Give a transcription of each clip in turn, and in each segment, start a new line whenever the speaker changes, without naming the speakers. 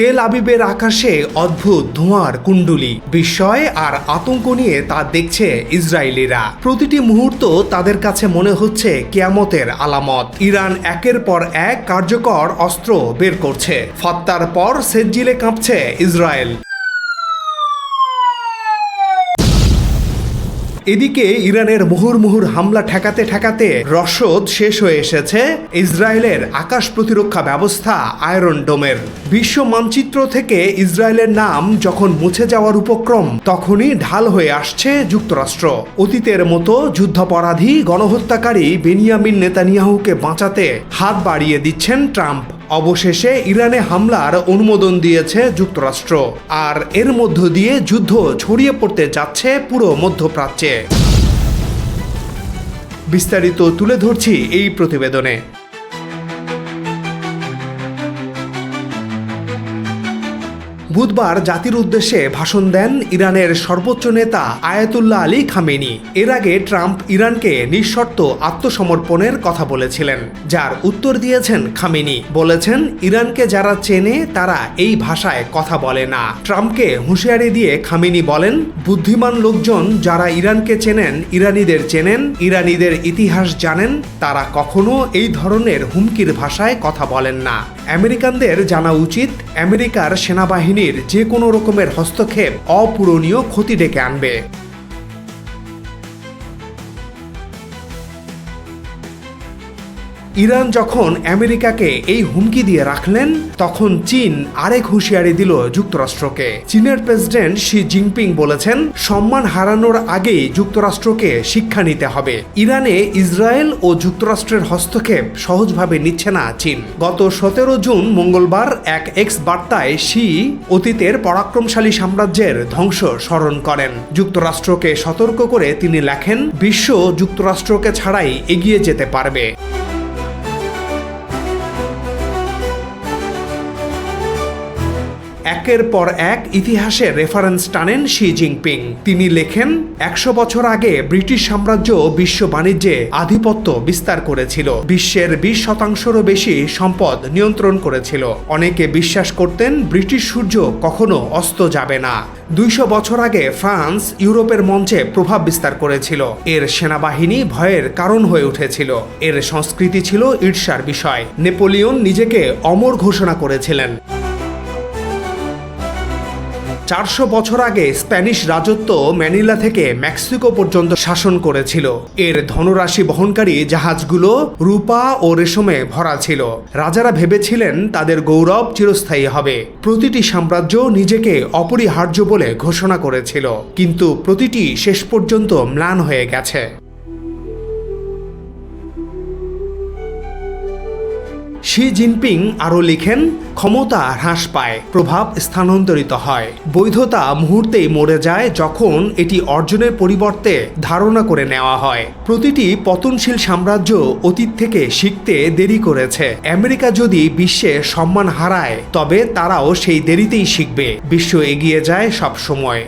তেল আবিবের আকাশে অদ্ভুত ধোঁয়ার কুণ্ডুলি। বিস্ময় আর আতঙ্ক নিয়ে তা দেখছে ইসরায়েলিরা। প্রতিটি মুহূর্ত তাদের কাছে মনে হচ্ছে কেয়ামতের আলামত। ইরান একের পর এক কার্যকর অস্ত্র বের করছে। ফত্তার পর সেজ্জিলে কাঁপছে ইসরায়েল। এদিকে ইরানের মুহুর্মুহুর হামলা ঠেকাতে ঠেকাতে রসদ শেষ হয়ে এসেছে ইসরায়েলের আকাশ প্রতিরক্ষা ব্যবস্থা আয়রন ডোমের। বিশ্ব মানচিত্র থেকে ইসরায়েলের নাম যখন মুছে যাওয়ার উপক্রম, তখনই ঢাল হয়ে আসছে যুক্তরাষ্ট্র। অতীতের মতো যুদ্ধাপরাধী, গণহত্যাকারী বেনিয়ামিন নেতানিয়াহুকে বাঁচাতে হাত বাড়িয়ে দিচ্ছেন ট্রাম্প। অবশেষে ইরানে হামলার অনুমোদন দিয়েছে যুক্তরাষ্ট্র। আর এর মধ্য দিয়ে যুদ্ধ ছড়িয়ে পড়তে যাচ্ছে পুরো মধ্যপ্রাচ্যে। বিস্তারিত তুলে ধরছি এই প্রতিবেদনে। বুধবার জাতির উদ্দেশ্যে ভাষণ দেন ইরানের সর্বোচ্চ নেতা আয়াতুল্লাহ আলী খামেনি। এর আগে ট্রাম্প ইরানকে নিঃশর্ত আত্মসমর্পণের কথা বলেছিলেন, যার উত্তর দিয়েছেন খামেনি। বলেছেন, ইরানকে যারা চেনে তারা এই ভাষায় কথা বলে না। ট্রাম্পকে হুঁশিয়ারি দিয়ে খামেনি বলেন, বুদ্ধিমান লোকজন যারা ইরানকে চেনেন, ইরানিদের চেনেন, ইরানিদের ইতিহাস জানেন, তারা কখনো এই ধরনের হুমকির ভাষায় কথা বলেন না। আমেরিকানদের জানা উচিত আমেরিকার সেনাবাহিনীর যে কোনো রকমের হস্তক্ষেপ অপূরণীয় ক্ষতি ডেকে আনবে। ইরান যখন আমেরিকাকে এই হুমকি দিয়ে রাখলেন, তখন চীন আরেক হুঁশিয়ারি দিল যুক্তরাষ্ট্রকে। চীনের প্রেসিডেন্ট শি জিনপিং বলেছেন, সম্মান হারানোর আগেই যুক্তরাষ্ট্রকে শিক্ষা নিতে হবে। ইরানে ইসরায়েল ও যুক্তরাষ্ট্রের হস্তক্ষেপ সহজভাবে নিচ্ছে না চীন। গত সতেরো জুন মঙ্গলবার এক এক্স বার্তায় শি অতীতের পরাক্রমশালী সাম্রাজ্যের ধ্বংস স্মরণ করেন। যুক্তরাষ্ট্রকে সতর্ক করে তিনি লেখেন, বিশ্ব যুক্তরাষ্ট্রকে ছাড়াই এগিয়ে যেতে পারবে। একের পর এক ইতিহাসের রেফারেন্স টানেন শি জিনপিং তিনি লেখেন, একশো বছর আগে ব্রিটিশ সাম্রাজ্য বিশ্ব বাণিজ্যে আধিপত্য বিস্তার করেছিল। বিশ্বের বিশ শতাংশেরও বেশি সম্পদ নিয়ন্ত্রণ করেছিল। অনেকে বিশ্বাস করতেন ব্রিটিশ সূর্য কখনো অস্ত যাবে না। দুইশো বছর আগে ফ্রান্স ইউরোপের মঞ্চে প্রভাব বিস্তার করেছিল। এর সেনাবাহিনী ভয়ের কারণ হয়ে উঠেছিল। এর সংস্কৃতি ছিল ঈর্ষার বিষয়। নেপোলিয়ন নিজেকে অমর ঘোষণা করেছিলেন। চারশো বছর আগে স্প্যানিশ রাজত্ব ম্যানিলা থেকে মেক্সিকো পর্যন্ত শাসন করেছিল। এর ধনরাশি বহনকারী জাহাজগুলো রূপা ও রেশমে ভরা ছিল। রাজারা ভেবেছিলেন তাদের গৌরব চিরস্থায়ী হবে। প্রতিটি সাম্রাজ্য নিজেকে অপরিহার্য বলে ঘোষণা করেছিল। কিন্তু প্রতিটি শেষ পর্যন্ত ম্লান হয়ে গেছে। শি জিনপিং আরও লিখেন, ক্ষমতা হ্রাস পায়, প্রভাব স্থানান্তরিত হয়। বৈধতা মুহূর্তেই মরে যায় যখন এটি অর্জনের পরিবর্তে ধারণা করে নেওয়া হয়। প্রতিটি পতনশীল সাম্রাজ্য অতীত থেকে শিখতে দেরি করেছে। আমেরিকা যদি বিশ্বে সম্মান হারায়, তবে তারাও সেই দেরিতেই শিখবে। বিশ্ব এগিয়ে যায় সব সময়।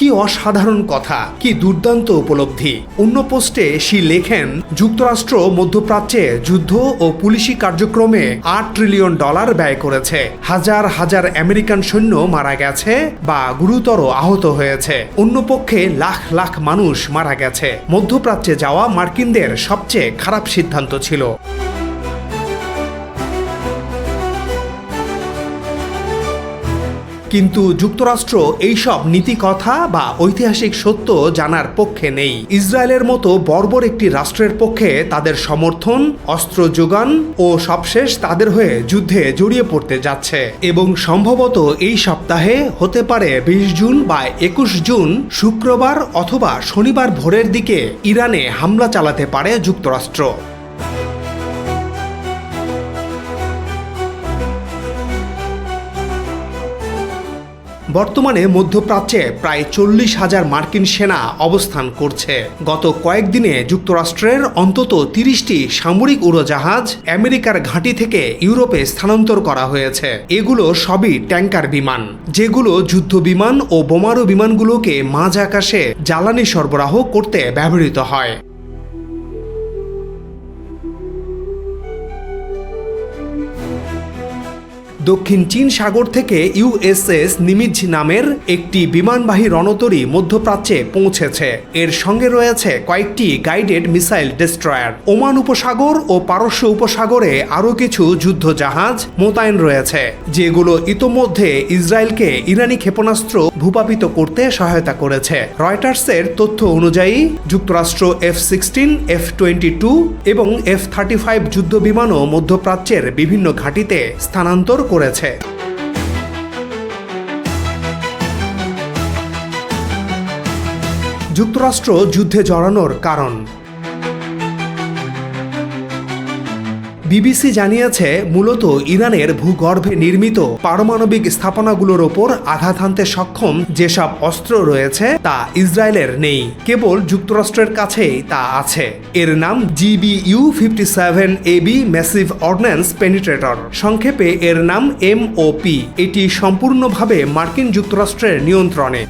কি অসাধারণ কথা, কি দুর্দান্ত উপলব্ধি। অন্য পোস্টে সি লেখেন, যুক্তরাষ্ট্র মধ্যপ্রাচ্যে যুদ্ধ ও পুলিশি কার্যক্রমে আট ট্রিলিয়ন ডলার ব্যয় করেছে। হাজার হাজার আমেরিকান সৈন্য মারা গেছে বা গুরুতর আহত হয়েছে। অন্য পক্ষে লাখ লাখ মানুষ মারা গেছে। মধ্যপ্রাচ্যে যাওয়া মার্কিনদের সবচেয়ে খারাপ সিদ্ধান্ত ছিল। কিন্তু যুক্তরাষ্ট্র এইসব নীতি কথা বা ঐতিহাসিক সত্য জানার পক্ষে নেই। ইসরায়েলের মতো বর্বর একটি রাষ্ট্রের পক্ষে তাদের সমর্থন, অস্ত্র যোগান ও সবশেষ তাদের হয়ে যুদ্ধে জড়িয়ে পড়তে যাচ্ছে। এবং সম্ভবত এই সপ্তাহে হতে পারে বিশ জুন বা একুশ জুন, শুক্রবার অথবা শনিবার ভোরের দিকে ইরানে হামলা চালাতে পারে যুক্তরাষ্ট্র। বর্তমানে মধ্যপ্রাচ্যে প্রায় চল্লিশ হাজার মার্কিন সেনা অবস্থান করছে। গত কয়েকদিনে যুক্তরাষ্ট্রের অন্তত তিরিশটি সামরিক উড়োজাহাজ আমেরিকার ঘাঁটি থেকে ইউরোপে স্থানান্তর করা হয়েছে। এগুলো সবই ট্যাঙ্কার বিমান, যেগুলো যুদ্ধ বিমান ও বোমারু বিমানগুলোকে মাঝ আকাশে জ্বালানি সরবরাহ করতে ব্যবহৃত হয়। দক্ষিণ চীন সাগর থেকে ইউএসএস নিমিজ নামের একটি বিমানবাহী রণতরী মধ্যপ্রাচ্যে পৌঁছেছে। এর সঙ্গে রয়েছে কয়েকটি গাইডেড মিসাইল ডেস্ট্রয়ার। ওমান উপসাগর ও পারস্য উপসাগরে আরও কিছু যুদ্ধ জাহাজ মোতায়েন রয়েছে, যেগুলো ইতোমধ্যে ইসরায়েলকে ইরানি ক্ষেপণাস্ত্র ভূপাপিত করতে সহায়তা করেছে। রয়টার্সের তথ্য অনুযায়ী, যুক্তরাষ্ট্র F sixteen, F twenty two এবং এফ থার্টি ফাইভ যুদ্ধ বিমানও মধ্যপ্রাচ্যের বিভিন্ন ঘাঁটিতে স্থানান্তর করেছে। যুক্তরাষ্ট্র যুদ্ধে জড়ানোর কারণ। বিবিসি জানিয়েছে, মূলত ইরানের ভূগর্ভে নির্মিত পারমাণবিক স্থাপনাগুলোর ওপর আঘাত হানতে সক্ষম যেসব অস্ত্র রয়েছে তা ইসরায়েলের নেই। কেবল যুক্তরাষ্ট্রের কাছেই তা আছে। এর নাম GBU fifty seven AB massive ordnance penetrator. সংক্ষেপে, এর নাম এমওপি এটি সম্পূর্ণভাবে মার্কিন যুক্তরাষ্ট্রের নিয়ন্ত্রণে।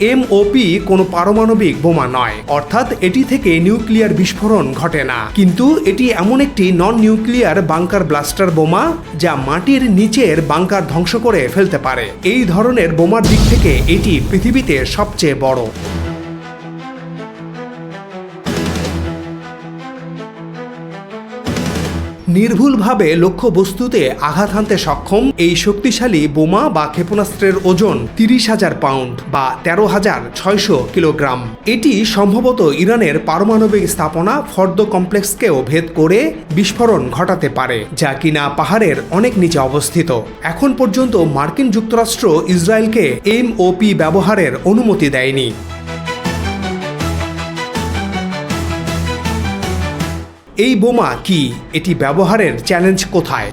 এমওপি কোনো পারমাণবিক বোমা নয়। অর্থাৎ এটি থেকে নিউক্লিয়ার বিস্ফোরণ ঘটে না। কিন্তু এটি এমন একটি নন নিউক্লিয়ার বাংকার ব্লাস্টার বোমা যা মাটির নিচের বাংকার ধ্বংস করে ফেলতে পারে। এই ধরনের বোমার দিক থেকে এটি পৃথিবীতে সবচেয়ে বড়। নির্ভুলভাবে লক্ষ্যবস্তুতে আঘাত হানতে সক্ষম, এই শক্তিশালী বোমা বা ক্ষেপণাস্ত্রের ওজন তিরিশ হাজার পাউন্ড বা তেরো হাজার ছয়শো কিলোগ্রাম। এটি সম্ভবত ইরানের পারমাণবিক স্থাপনা ফর্দ কমপ্লেক্সকেও ভেদ করে বিস্ফোরণ ঘটাতে পারে, যা কিনা পাহাড়ের অনেক নিচে অবস্থিত। এখন পর্যন্ত মার্কিন যুক্তরাষ্ট্র ইসরায়েলকে এমওপি ব্যবহারের অনুমতি দেয়নি। এই বোমা কি এটি ব্যবহারের চ্যালেঞ্জ কোথায়?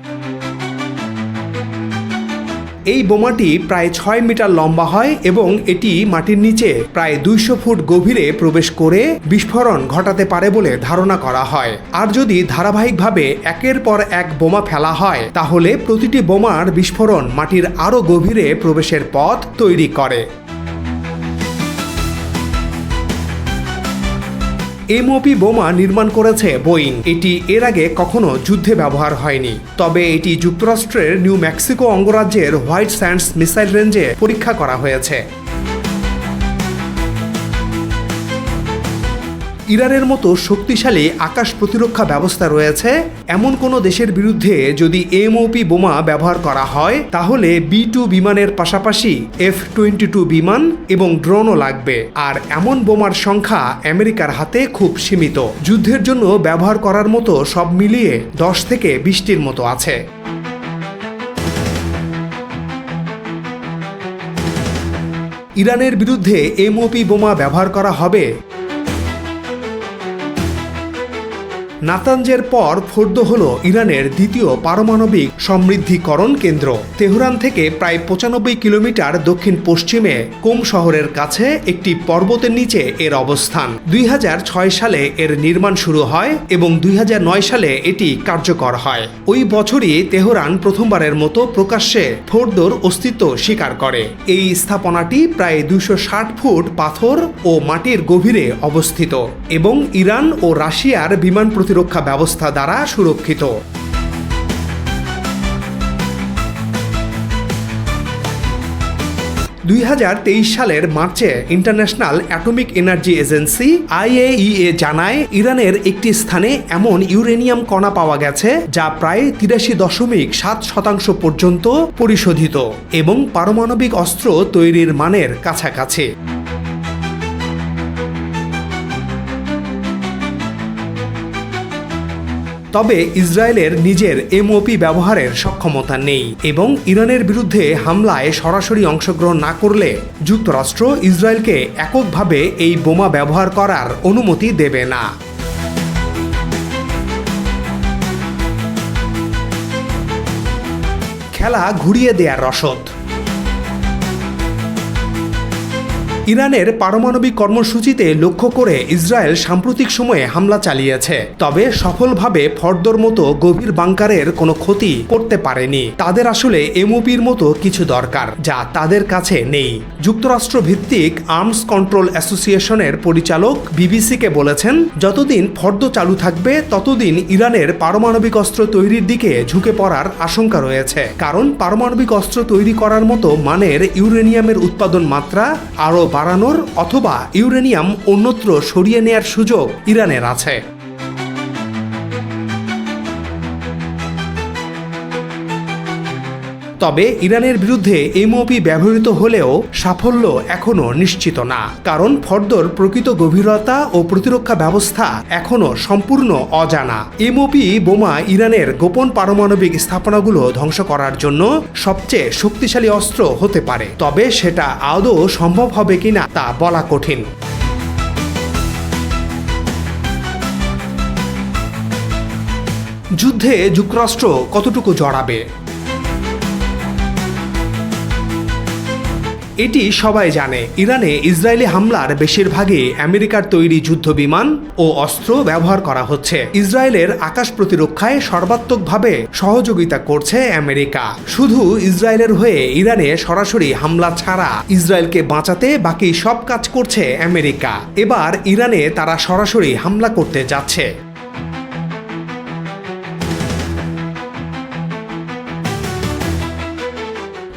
এই বোমাটি প্রায় ছয় মিটার লম্বা হয় এবং এটি মাটির নিচে প্রায় দুইশো ফুট গভীরে প্রবেশ করে বিস্ফোরণ ঘটাতে পারে বলে ধারণা করা হয়। আর যদি ধারাবাহিকভাবে একের পর এক বোমা ফেলা হয়, তাহলে প্রতিটি বোমার বিস্ফোরণ মাটির আরও গভীরে প্রবেশের পথ তৈরি করে। এমওপি বোমা নির্মাণ করেছে বোয়িং। এটি এর আগে কখনো যুদ্ধে ব্যবহার হয়নি। তবে এটি যুক্তরাষ্ট্রের নিউ মেক্সিকো অঙ্গরাজ্যের হোয়াইট স্যান্ডস মিসাইল রেঞ্জে পরীক্ষা করা হয়েছে। ইরানের মতো শক্তিশালী আকাশ প্রতিরক্ষা ব্যবস্থা রয়েছে। এমন কোনো দেশের বিরুদ্ধে যদি এমওপি বোমা ব্যবহার করা হয়, তাহলে বি টু বিমানের পাশাপাশি এফ টোয়েন্টি টু বিমান এবং ড্রোনও লাগবে। আর এমন বোমার সংখ্যা আমেরিকার হাতে খুব সীমিত। যুদ্ধের জন্য ব্যবহার করার মতো সব মিলিয়ে দশ থেকে বিশটির মতো আছে। ইরানের বিরুদ্ধে এমওপি বোমা ব্যবহার করা হবে। নাতাঞ্জের পর ফোর্দো হল ইরানের দ্বিতীয় পারমাণবিক সমৃদ্ধিকরণ কেন্দ্র। তেহরান থেকে প্রায় পঁচানব্বই কিলোমিটার দক্ষিণ পশ্চিমে কোম শহরের কাছে একটি পর্বতের নিচে এর অবস্থান। দুই হাজার ছয় সালে এর নির্মাণ শুরু হয় এবং দুই হাজার নয় সালে এটি কার্যকর হয়। ওই বছরই তেহরান প্রথমবারের মতো প্রকাশ্যে ফোর্দোর অস্তিত্ব স্বীকার করে। এই স্থাপনাটি প্রায় দুশো ফুট পাথর ও মাটির গভীরে অবস্থিত এবং ইরান ও রাশিয়ার বিমান প্রতিরক্ষা ব্যবস্থা দ্বারা সুরক্ষিত। দুই হাজার তেইশ সালের মার্চে International Atomic Energy Agency IAEA জানায়, ইরানের একটি স্থানে এমন ইউরেনিয়াম কণা পাওয়া গেছে যা প্রায় তিরাশি দশমিক সাত শতাংশ পর্যন্ত পরিশোধিত এবং পারমাণবিক অস্ত্র তৈরির মানের কাছাকাছি। তবে ইসরায়েলের নিজের এমওপি ব্যবহারের সক্ষমতা নেই এবং ইরানের বিরুদ্ধে হামলায় সরাসরি অংশগ্রহণ না করলে যুক্তরাষ্ট্র ইসরায়েলকে এককভাবে এই বোমা ব্যবহার করার অনুমতি দেবে না। খেলা ঘুরিয়ে দেয়ার রসদ। ইরানের পারমাণবিক কর্মসূচিতে লক্ষ্য করে ইসরায়েল সাম্প্রতিক সময়ে হামলা চালিয়েছে। তবে সফলভাবে ফর্দর মতো গভীর বাংকারের কোনো ক্ষতি করতে পারেনি। তাদের আসলে এমওপির মতো কিছু দরকার, যা তাদের কাছে নেই। যুক্তরাষ্ট্র ভিত্তিক আর্মস কন্ট্রোল অ্যাসোসিয়েশনের পরিচালক বিবিসিকে বলেছেন, যতদিন ফর্দ চালু থাকবে, ততদিন ইরানের পারমাণবিক অস্ত্র তৈরির দিকে ঝুঁকে পড়ার আশঙ্কা রয়েছে। কারণ পারমাণবিক অস্ত্র তৈরি করার মতো মানের ইউরেনিয়ামের উৎপাদন মাত্রা আরও বাড়ানোর অথবা ইউরেনিয়াম অন্যত্র সরিয়ে নেয়ার সুযোগ ইরানের আছে। তবে ইরানের বিরুদ্ধে এমওপি ব্যবহৃত হলেও সাফল্য এখনও নিশ্চিত না। কারণ ফর্দর প্রকৃত গভীরতা ও প্রতিরক্ষা ব্যবস্থা এখনও সম্পূর্ণ অজানা। এমওপি বোমা ইরানের গোপন পারমাণবিক স্থাপনাগুলো ধ্বংস করার জন্য সবচেয়ে শক্তিশালী অস্ত্র হতে পারে। তবে সেটা আদৌ সম্ভব হবে কিনা তা বলা কঠিন। যুদ্ধে যুক্তরাষ্ট্র কতটুকু জড়াবে? এটি সবাই জানে। ইরানে ইসরায়েলি হামলার বেশিরভাগই আমেরিকার তৈরি যুদ্ধ বিমান ও অস্ত্র ব্যবহার করা হচ্ছে। ইসরায়েলের আকাশ প্রতিরক্ষায় সর্বাত্মকভাবে সহযোগিতা করছে আমেরিকা। শুধু ইসরায়েলের হয়ে ইরানে সরাসরি হামলা ছাড়া ইসরায়েলকে বাঁচাতে বাকি সব কাজ করছে আমেরিকা। এবার ইরানে তারা সরাসরি হামলা করতে যাচ্ছে।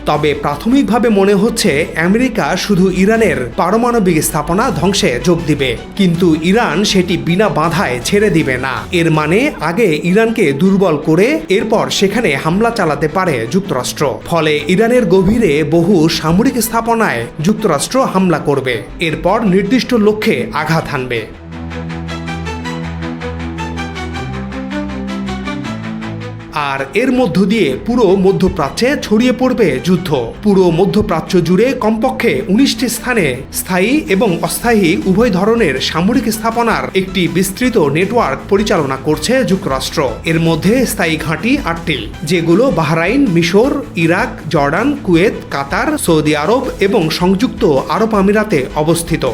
তবে প্রাথমিকভাবে মনে হচ্ছে আমেরিকা শুধু ইরানের পারমাণবিক স্থাপনা ধ্বংসে যোগ দিবে। কিন্তু ইরান সেটি বিনা বাধায় ছেড়ে দিবে না। এর মানে আগে ইরানকে দুর্বল করে এরপর সেখানে হামলা চালাতে পারে যুক্তরাষ্ট্র। ফলে ইরানের গভীরে বহু সামরিক স্থাপনায় যুক্তরাষ্ট্র হামলা করবে। এরপর নির্দিষ্ট লক্ষ্যে আঘাত হানবে। আর এর মধ্য দিয়ে পুরো মধ্যপ্রাচ্যে ছড়িয়ে পড়বে যুদ্ধ। পুরো মধ্যপ্রাচ্য জুড়ে কমপক্ষে উনিশটি স্থানে স্থায়ী এবং অস্থায়ী উভয় ধরনের সামরিক স্থাপনার একটি বিস্তৃত নেটওয়ার্ক পরিচালনা করছে যুক্তরাষ্ট্র। এর মধ্যে স্থায়ী ঘাঁটি আটটি, যেগুলো বাহরাইন, মিশর, Iraq, Jordan, Kuwait, Qatar, Saudi Arabia এবং সংযুক্ত আরব আমিরাতে অবস্থিত।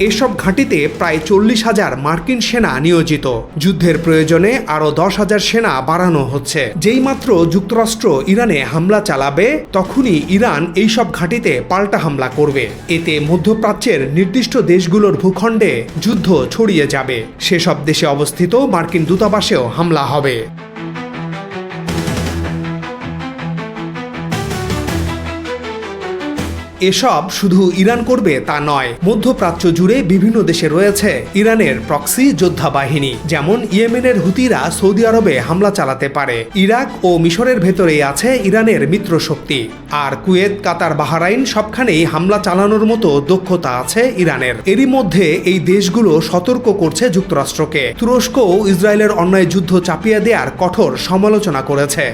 এসব ঘাঁটিতে প্রায় চল্লিশ হাজার মার্কিন সেনা নিয়োজিত। যুদ্ধের প্রয়োজনে আরও দশ হাজার সেনা বাড়ানো হচ্ছে। যেই মাত্র যুক্তরাষ্ট্র ইরানে হামলা চালাবে, তখনই ইরান এইসব ঘাঁটিতে পাল্টা হামলা করবে। এতে মধ্যপ্রাচ্যের নির্দিষ্ট দেশগুলোর ভূখণ্ডে যুদ্ধ ছড়িয়ে যাবে। সেসব দেশে অবস্থিত মার্কিন দূতাবাসেও হামলা হবে। এসব শুধু ইরান করবে তা নয়, মধ্যপ্রাচ্য জুড়ে বিভিন্ন দেশে রয়েছে ইরানের প্রক্সি যোদ্ধা বাহিনী, যেমন ইয়েমেনের হুতিরা সৌদি আরবে হামলা চালাতে পারে, ইরাক ও মিশরের ভেতরেই আছে ইরানের মিত্র শক্তি, আর কুয়েত, কাতার, বাহারাইন সবখানেই হামলা চালানোর মতো দক্ষতা আছে ইরানের। এরই মধ্যে এই দেশগুলো সতর্ক করছে যুক্তরাষ্ট্রকে। তুরস্কও ইসরায়েলের অন্যায় যুদ্ধ চাপিয়ে দেওয়ার কঠোর সমালোচনা করেছে।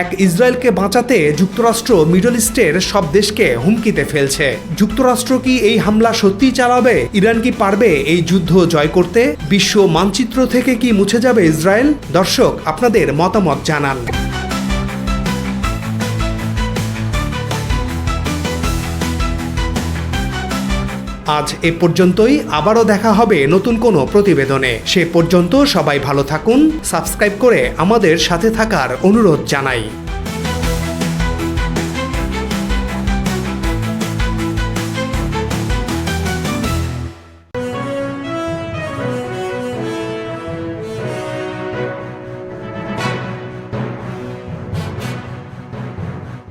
এক ইসরায়েলকে বাঁচাতে যুক্তরাষ্ট্র মিডল ইস্টের সব দেশকে হুমকিতে ফেলছে। যুক্তরাষ্ট্র কি এই হামলা সত্যিই চালাবে? ইরান কি পারবে এই যুদ্ধ জয় করতে? বিশ্ব মানচিত্র থেকে কি মুছে যাবে ইসরায়েল? দর্শক, আপনাদের মতামত জানান। আজ এ পর্যন্তই, আবারও দেখা হবে নতুন কোনো প্রতিবেদনে। সে পর্যন্ত সবাই ভালো থাকুন, সাবস্ক্রাইব করে আমাদের সাথে থাকার অনুরোধ জানাই।